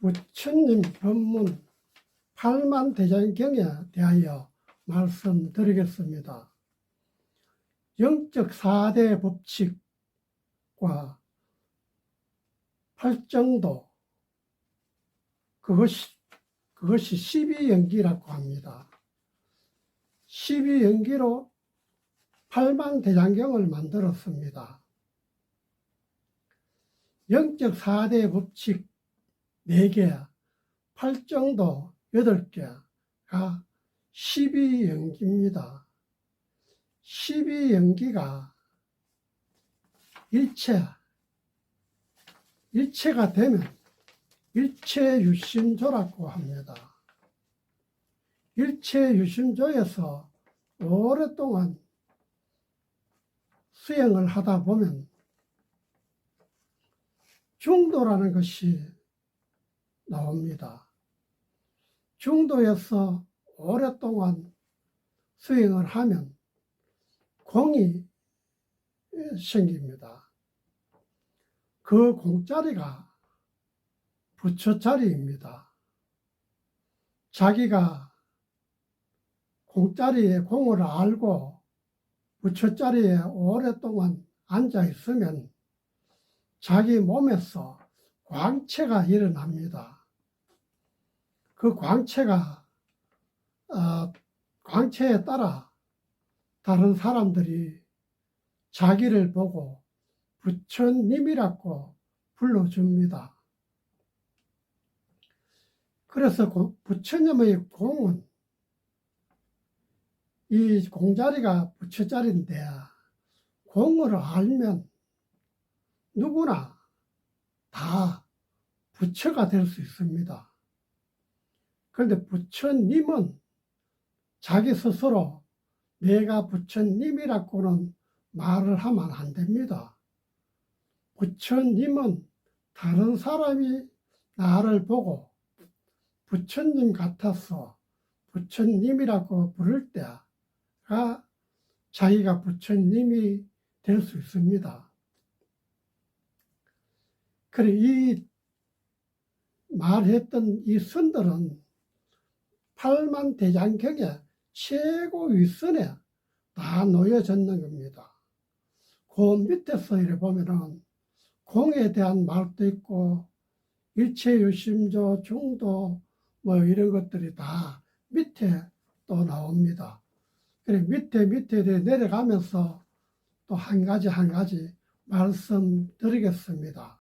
부처님 법문 8만 대장경에 대하여 말씀드리겠습니다. 영적 4대 법칙과 팔정도 그것이 그것이 12연기라고 합니다. 12연기로 8만 대장경을 만들었습니다. 영적 4대 법칙 4개, 팔정도 8개가 12연기입니다. 12연기가 일체, 일체가 되면 일체유심조라고 합니다. 일체유심조에서 오랫동안 수행을 하다 보면 중도라는 것이 나옵니다. 중도에서 오랫동안 수행을 하면 공이 생깁니다. 그 공짜리가 부처짜리입니다. 자기가 공짜리에 공을 알고 부처짜리에 오랫동안 앉아 있으면 자기 몸에서 광채가 일어납니다. 그 광채가 어, 광채에 따라 다른 사람들이 자기를 보고 부처님이라고 불러줍니다. 그래서 고- 부처님의 공은 이 공자리가 부처자리인데 공을 알면 누구나 다 부처가 될 수 있습니다. 그런데 부처님은 자기 스스로 내가 부처님이라고는 말을 하면 안 됩니다. 부처님은 다른 사람이 나를 보고 부처님 같아서 부처님이라고 부를 때가 자기가 부처님이 될 수 있습니다. 그래, 이 말했던 이 선들은 팔만 대장경의 최고 윗선에 다 놓여졌는 겁니다. 그 밑에서 이래 보면은 공에 대한 말도 있고 일체유심조, 중도 뭐 이런 것들이 다 밑에 또 나옵니다. 그래 밑에 밑에 내려가면서 또 한 가지 한 가지 말씀드리겠습니다.